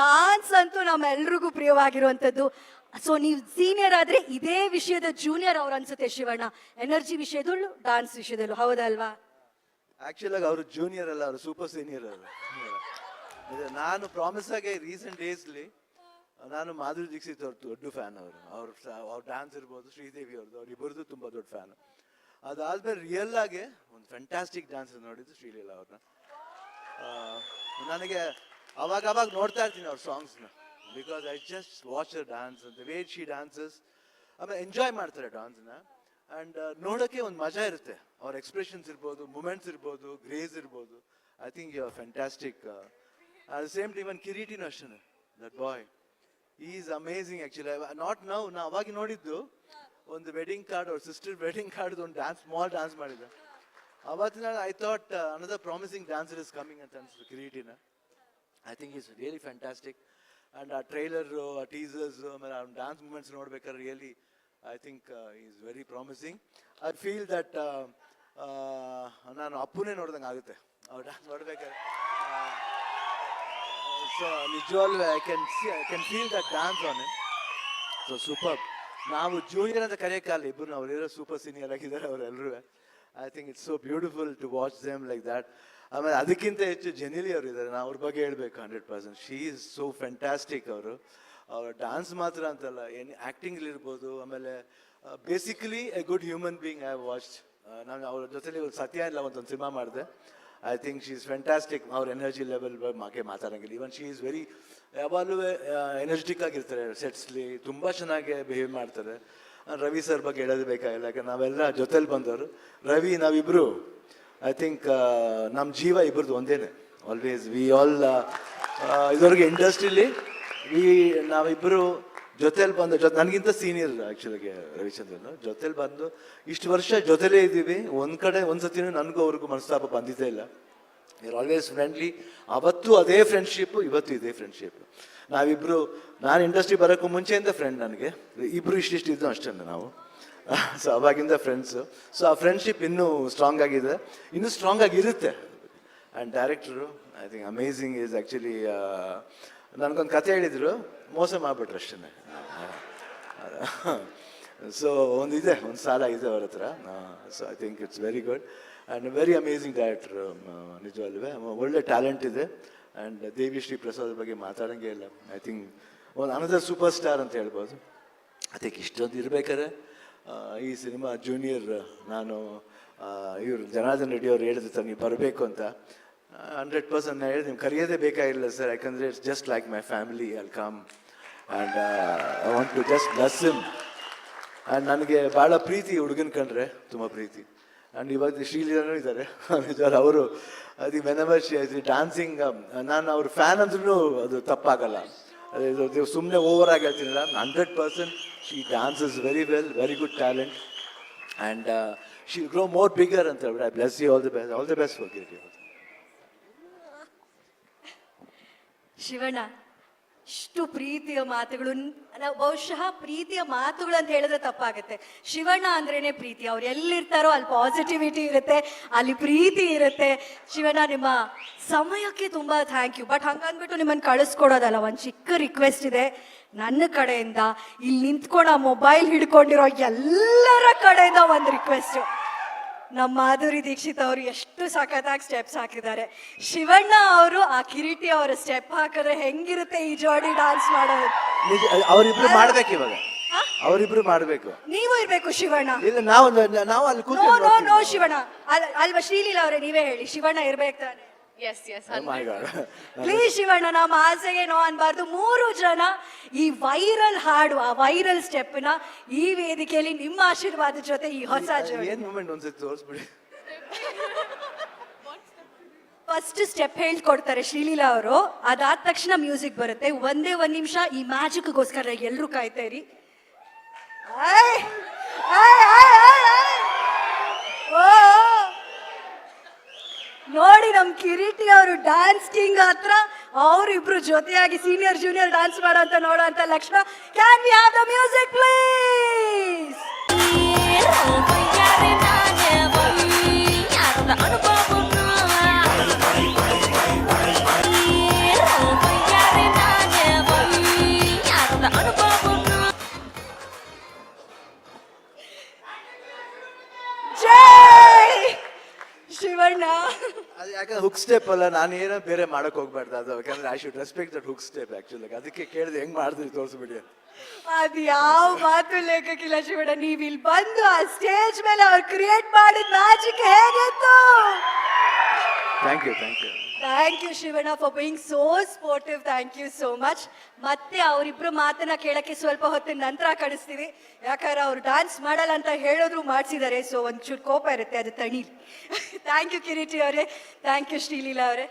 Dance ಅಂತೂ ನಮ್ಮೆಲ್ರಿಗೂ ಪ್ರಿಯವಾಗಿರುವಂಥದ್ದು. So ನೀವು senior ಆದರೆ ಇದೇ ವಿಷಯದ ಜೂನಿಯರ್ ಅವ್ರು ಅನ್ಸುತ್ತೆ ಶಿವಣ್ಣ. ಎನರ್ಜಿ ವಿಷಯದಲ್ಲೂ ಡಾನ್ಸ್ ವಿಷಯದಲ್ಲೂ. ಹೌದಲ್ವಾ ಆಕ್ಚುಲ್ ಆಗಿ ಅವರು ಜೂನಿಯರ್ ಅಲ್ಲ, ಅವರು ಸೂಪರ್ ಸೀನಿಯರ್ ಅವರು. ನಾನು ಪ್ರಾಮಿಸ್ ಆಗಿ ರೀಸೆಂಟ್ ಡೇಸ್ಲಿ ನಾನು ಮಾಧುರಿ ದೀಕ್ಷಿತ್ ಅವ್ರ ದೊಡ್ಡ ಫ್ಯಾನ್ ಅವರು. ಅವ್ರ ಅವ್ರ ಡ್ಯಾನ್ಸ್ ಇರ್ಬೋದು, ಶ್ರೀದೇವಿ ಅವ್ರದ್ದು, ಅವ್ರು ಇಬ್ಬರದ್ದು ತುಂಬ ದೊಡ್ಡ ಫ್ಯಾನ್ ಅದಾದ್ಮೇಲೆ ರಿಯಲ್ ಆಗಿ ಒಂದು ಫ್ಯಾಂಟಾಸ್ಟಿಕ್ ಡ್ಯಾನ್ಸ್ ನೋಡಿದ್ದು ಶ್ರೀಲೀಲಾ ಅವ್ರನ್ನ. ನನಗೆ ಅವಾಗ ಅವಾಗ ನೋಡ್ತಾ ಇರ್ತೀನಿ ಅವ್ರ ಸಾಂಗ್ಸ್ನ because I just watch her dance ಅಂತ ವೇ ಶಿ ಡ್ಯಾನ್ಸಸ್ ಆಮೇಲೆ ಎಂಜಾಯ್ ಮಾಡ್ತಾರೆ ಡಾನ್ಸ್ನ ಆ್ಯಂಡ್ ನೋಡೋಕ್ಕೆ ಒಂದು ಮಜಾ ಇರುತ್ತೆ. ಅವ್ರ ಎಕ್ಸ್ಪ್ರೆಷನ್ಸ್ ಇರ್ಬೋದು ಮೂಮೆಂಟ್ಸ್ ಇರ್ಬೋದು ಗ್ರೇಸ್ ಇರ್ಬೋದು. I think you are fantastic at the same time ಒಂದು ಕಿರೀಟಿನೂ ಅಷ್ಟೇ that boy is amazing actually not now ನಾ ಅವಾಗ ನೋಡಿದ್ದು ಒಂದು ವೆಡ್ಡಿಂಗ್ ಕಾರ್ಡ್ ಅವ್ರ ಸಿಸ್ಟರ್ ವೆಡ್ಡಿಂಗ್ ಕಾರ್ಡ್ ಒಂದು ಡ್ಯಾನ್ಸ್ ಸ್ಮಾಲ್ ಡ್ಯಾನ್ಸ್ ಮಾಡಿದ್ದೆ. ಅವತ್ತಿನ I thought another promising dancer is coming ಅಂತ ಅನ್ಸುತ್ತೆ ಕಿರೀಟಿನ I think is really fantastic and ಆ ಟ್ರೈಲರು ಆ ಟೀಸರ್ಸ್ ಆಮೇಲೆ ಆ ಡ್ಯಾನ್ಸ್ ಮೂಮೆಂಟ್ಸ್ ನೋಡ್ಬೇಕಾದ್ರೆ really I think is very promising I feel that ನಾನು ಅಪ್ಪುನೇ ನೋಡ್ದಂಗೆ ಆಗುತ್ತೆ. ಅವ್ರು ಡ್ಯಾನ್ಸ್ ನೋಡ್ಬೇಕಾದ್ರೆ ಸೊ ನಿಜವಾಗ್ಲೂ I can see I can feel that dance on in so super ನಾವು ಜೂನಿಯರ್ ಅಂತ ಕರೆಯೋಕ್ಕಲ್ಲ ಇಬ್ಬರು ಅವರೆಲ್ಲ ಸೂಪರ್ ಸೀನಿಯರ್ ಆಗಿದ್ದಾರೆ ಅವರೆಲ್ಲರೂ I think it's so beautiful to watch them like that ಆಮೇಲೆ ಅದಕ್ಕಿಂತ ಹೆಚ್ಚು ಜೆನಿಲಿ ಅವರು ಇದ್ದಾರೆ ನಾವು ಅವ್ರ ಬಗ್ಗೆ ಹೇಳ್ಬೇಕು hundred percent she is so fantastic ಅವರು. ಅವ್ರ ಡ್ಯಾನ್ಸ್ ಮಾತ್ರ ಅಂತಲ್ಲ ಏನು ಆ್ಯಕ್ಟಿಂಗ್ಲಿರ್ಬೋದು ಆಮೇಲೆ basically a good human being I watch ನಾನು ಅವ್ರ ಜೊತೆಲಿ ಸತ್ಯ ಇಲ್ಲ ಒಂದೊಂದು ಸಿನಿಮಾ ಮಾಡಿದೆ. I think she is fantastic ಅವ್ರ ಎನರ್ಜಿ ಲೆವೆಲ್ ಮಾಕೆ ಮಾತಾಡಂಗಿಲ್ಲ. ಈವನ್ ಶಿ ಈಸ್ ವೆರಿ ಯಾವಾಗಲೂ ಎನರ್ಜೆಟಿಕ್ ಆಗಿರ್ತಾರೆ. ಸೆಟ್ಸ್ಲಿ ತುಂಬ ಚೆನ್ನಾಗಿ ಬಿಹೇವ್ ಮಾಡ್ತಾರೆ. ರವಿ ಸರ್ ಬಗ್ಗೆ ಹೇಳೋದು ಬೇಕಾಗಿಲ್ಲ. ಯಾಕಂದ್ರೆ ನಾವೆಲ್ಲ ಜೊತೆಲಿ ಬಂದವರು. ರವಿ ನಾವಿಬ್ರು. ಐ ಥಿಂಕ್ ನಮ್ಮ ಜೀವ ಇಬ್ಬರದು ಒಂದೇನೆ. ಆಲ್ವೇಸ್ ವಿ ಆಲ್ ಇದುವರೆಗೆ ಇಂಡಸ್ಟ್ರಿಲಿ ವಿ ನಾವಿಬ್ಬರು ಜೊತೆಲಿ ಬಂದು ಜೊತೆ ನನಗಿಂತ ಸೀನಿಯರ್ ಆ್ಯಕ್ಚುಲಿಗೆ ರವಿಚಂದ್ರನ್. ಜೊತೆಲಿ ಬಂದು ಇಷ್ಟು ವರ್ಷ ಜೊತೆಲೇ ಇದ್ದೀವಿ. ಒಂದು ಕಡೆ, ಒಂದು ಸತಿನೂ ನನಗೂ ಅವ್ರಿಗೂ ಮನಸ್ತಾಪ ಬಂದಿದ್ದೇ ಇಲ್ಲ. ವಿ ಆಲ್ವೇಸ್ ಫ್ರೆಂಡ್ಲಿ ಅವತ್ತು ಅದೇ ಫ್ರೆಂಡ್ಶಿಪ್ ಇವತ್ತು ಇದೇ ಫ್ರೆಂಡ್ಶಿಪ್ ನಾವಿಬ್ರು, ನಾನು ಇಂಡಸ್ಟ್ರಿ ಬರೋಕ್ಕೂ ಮುಂಚೆಯಿಂದ ಫ್ರೆಂಡ್ ನನಗೆ. ಇಬ್ರು ಇಷ್ಟಿಷ್ಟು ಇದ್ದು ಅಷ್ಟೇ ನಾವು. ಸೊ ಅವಾಗಿಂದ ಫ್ರೆಂಡ್ಸು ಸೊ ಆ ಫ್ರೆಂಡ್ಶಿಪ್ ಇನ್ನೂ ಸ್ಟ್ರಾಂಗ್ ಆಗಿದೆ. ಇನ್ನೂ ಸ್ಟ್ರಾಂಗ್ ಆಗಿರುತ್ತೆ and director I think amazing is actually ನನಗೊಂದು ಕತೆ ಹೇಳಿದರು. ಮೋಸ ಮಾಡಿಬಿಟ್ರು ಅಷ್ಟೇ ಸೊ ಒಂದಿದೆ ಒಂದು ಸಾಲ ಇದೆ ಅವ್ರ ಹತ್ರ. So I think it's very good and very amazing director ನಿಜವಲ್ವೇ. ಒಳ್ಳೆ ಟ್ಯಾಲೆಂಟ್ ಇದೆ. ಆ್ಯಂಡ್ ದೇವಿ ಶ್ರೀ ಪ್ರಸಾದ್ ಬಗ್ಗೆ ಮಾತಾಡೋಂಗೆ ಇಲ್ಲ. ಐ ಥಿಂಕ್ ಒಂದು ಅನದರ್ ಸೂಪರ್ ಸ್ಟಾರ್ ಅಂತ ಹೇಳ್ಬೋದು. ಅದಕ್ಕೆ ಇಷ್ಟೊಂದು ಇರಬೇಕಾರೆ ಈ ಸಿನಿಮಾ ಜೂನಿಯರ್ ನಾನು ಇವರು ಜನಾರ್ದನ್ ರೆಡ್ಡಿ ಅವ್ರು ಹೇಳಿದ್ರು ಸರ್, ನೀವು ಬರಬೇಕು ಅಂತ. ಹಂಡ್ರೆಡ್ ಪರ್ಸೆಂಟ್ ನಾನು ಹೇಳಿದೆ, ನಿಮ್ಗೆ ಕರೆಯೋದೇ ಬೇಕಾಗಿಲ್ಲ ಸರ್, ಯಾಕಂದರೆ it's just like my family all come and I want to just bless him and ನನಗೆ ಭಾಳ ಪ್ರೀತಿ ಹುಡುಗನ ಕಂಡ್ರೆ. ತುಂಬ ಪ್ರೀತಿ. ಆ್ಯಂಡ್ ಇವಾಗ ಶ್ರೀಲೀಲನೂ ಇದ್ದಾರೆ. ಅವರು, ಅದು ವೆನವರ್ ಶಿ ಡ್ಯಾನ್ಸಿಂಗ್ ನಾನು ಅವ್ರ ಫ್ಯಾನ್ ಅಂದ್ರೂ ಅದು ತಪ್ಪಾಗಲ್ಲ. ಅದು ಸುಮ್ಮನೆ ಓವರ್ ಆಗಿ ಹೇಳ್ತೀನಿಲ್ಲ hundred percent she is very well very good talent and she grow more bigger ಅಂತ ಹೇಳ್ಬಿಟ್ಟು I bless you all the best all the best for Shivanna ಇಷ್ಟು ಪ್ರೀತಿಯ ಮಾತುಗಳು. ನಾವು ಬಹುಶಃ ಪ್ರೀತಿಯ ಮಾತುಗಳು ಅಂತ ಹೇಳಿದ್ರೆ ತಪ್ಪಾಗುತ್ತೆ. ಶಿವಣ್ಣ ಅಂದ್ರೇನೆ ಪ್ರೀತಿ. ಅವ್ರು ಎಲ್ಲಿರ್ತಾರೋ ಅಲ್ಲಿ ಪಾಸಿಟಿವಿಟಿ ಇರುತ್ತೆ, ಅಲ್ಲಿ ಪ್ರೀತಿ ಇರುತ್ತೆ. ಶಿವಣ್ಣ, ನಿಮ್ಮ ಸಮಯಕ್ಕೆ ತುಂಬಾ ಥ್ಯಾಂಕ್ ಯು ಬಟ್ ಹಂಗಂದ್ಬಿಟ್ಟು ನಿಮ್ಮನ್ನು ಕಳಿಸ್ಕೊಡೋದಲ್ಲ, ಒಂದು ಚಿಕ್ಕ ರಿಕ್ವೆಸ್ಟ್ ಇದೆ. ನನ್ನ ಕಡೆಯಿಂದ ಇಲ್ಲಿ ನಿಂತ್ಕೊಂಡು ಮೊಬೈಲ್ ಹಿಡ್ಕೊಂಡಿರೋ ಎಲ್ಲರ ಕಡೆಯಿಂದ ಒಂದು ರಿಕ್ವೆಸ್ಟು ನಮ್ಮ ಮಾಧುರಿ ದೀಕ್ಷಿತ್ ಅವರು ಎಷ್ಟು ಸಖತ್ತಾಗಿ ಸ್ಟೆಪ್ಸ್ ಹಾಕಿದ್ದಾರೆ. ಶಿವಣ್ಣ ಅವರು ಆ ಕಿರೀಟಿ ಅವರ ಸ್ಟೆಪ್ ಹಾಕಿದ್ರೆ ಹೆಂಗಿರುತ್ತೆ ಈ ಜೋಡಿ ಡಾನ್ಸ್ ಮಾಡೋದು? ನಿಜ ಅವರಿಬ್ರು ಮಾಡ್ಬೇಕು ಇವಾಗ. ಅವರಿಬ್ರು ಮಾಡಬೇಕು. ನೀವು ಇರ್ಬೇಕು ಶಿವಣ್ಣ. ಇಲ್ಲ ನಾವು ನಾವು ಅಲ್ಲಿ ನೋ ನೋ ನೋ ಶಿವಣ್ಣ. ಅಲ್- ಅಲ್ವಾ ಶ್ರೀಲೀಲಾ ಅವರೇ ನೀವೇ ಹೇಳಿ ಶಿವಣ್ಣ ಇರ್ಬೇಕು ತಾನೆ. Yes yes Oh. Please Shivanna ನಮ್ಮ ಆಸೆಗೆ ನೋ ಅನ್ಬಾರ್ದು. ಮೂರು ಜನ ಈ ವೈರಲ್ ಹಾಡು ಆ ವೈರಲ್ ಸ್ಟೆಪ್ನ ಈ ವೇದಿಕೆಯಲ್ಲಿ ನಿಮ್ಮ ಆಶೀರ್ವಾದ ಜೊತೆ ಈ ಹೊಸ ಜೋಡಿ. ಏನ್ ಮೂಮೆಂಟ್ ಒಂದ್ಸತಿ ತೋರಿಸ್ಬಿಡಿ. ಫಸ್ಟ್ ಸ್ಟೆಪ್ ಹೇಳ್ಕೊಡ್ತಾರೆ ಶ್ರೀಲೀಲಾ ಅವರು. ಅದಾದ ತಕ್ಷಣ ಮ್ಯೂಸಿಕ್ ಬರುತ್ತೆ. ಒಂದೇ ಒಂದ್ ನಿಮಿಷ ಈ ಮ್ಯಾಜಿಕ್ಗೋಸ್ಕರ ಎಲ್ಲರೂ ಕಾಯ್ತಾ ಇರಿ! ಓ, ಓ. ನೋಡಿ ನಮ್ ಕಿರೀಟಿ ಅವರು ಡ್ಯಾನ್ಸ್ ಕಿಂಗ್ ಹತ್ರ ಅವರಿಬ್ರು ಜೊತೆಯಾಗಿ ಸೀನಿಯರ್ ಜೂನಿಯರ್ ಡ್ಯಾನ್ಸ್ ಮಾಡೋ ಅಂತ ನೋಡೋ ಅಂತ ಲಕ್ಷಣ can we have the music please hook step ಅಲ್ಲ, ನಾನು ಏನೋ ಬೇರೆ ಮಾಡಕ್ ಹೋಗ್ಬಾರ್ದು. ಅದು ಯಾಕಂದ್ರೆ I should respect that hook step actually ಅದಕ್ಕೆ ಕೇಳಿದೆ, ಹೆಂಗ್ ಮಾಡಿದ್ರಿ ತೋರಿಸ್ಬಿಡಿ ಅಂತ. ಅದ್ ಯಾವ ಮಾತು ಲೇಖಕಿಲ್ಲ ಶಿವಣ್ಣ ನೀವ್ ಇಲ್ಲಿ ಬಂದು ಆ ಸ್ಟೇಜ್ ಮೇಲೆ ಅವ್ರು ಕ್ರಿಯೇಟ್ ಮಾಡಿದ ಮ್ಯಾಜಿಕ್ ಹೇಗಿತ್ತು thank you thank you thank you Shivanna for being so sportive thank you so much ಮತ್ತೆ ಅವರಿಬ್ರು ಮಾತನ್ನ ಕೇಳಕ್ಕೆ ಸ್ವಲ್ಪ ಹೊತ್ತಿನ ನಂತರ ಕಳಿಸ್ತೀವಿ. ಯಾಕಂದ್ರೆ ಅವ್ರು ಡಾನ್ಸ್ ಮಾಡಲ್ಲ ಅಂತ ಹೇಳಿದ್ರು ಮಾಡಿಸಿದ್ದಾರೆ. ಸೊ ಒಂಚೂರು ಕೋಪ ಇರುತ್ತೆ, ಅದು ತಣೀಲಿ ಥ್ಯಾಂಕ್ ಯು ಕಿರೀಟಿ ಅವರೇ. ಥ್ಯಾಂಕ್ ಯು ಶ್ರೀಲೀಲಾ ಅವರೇ.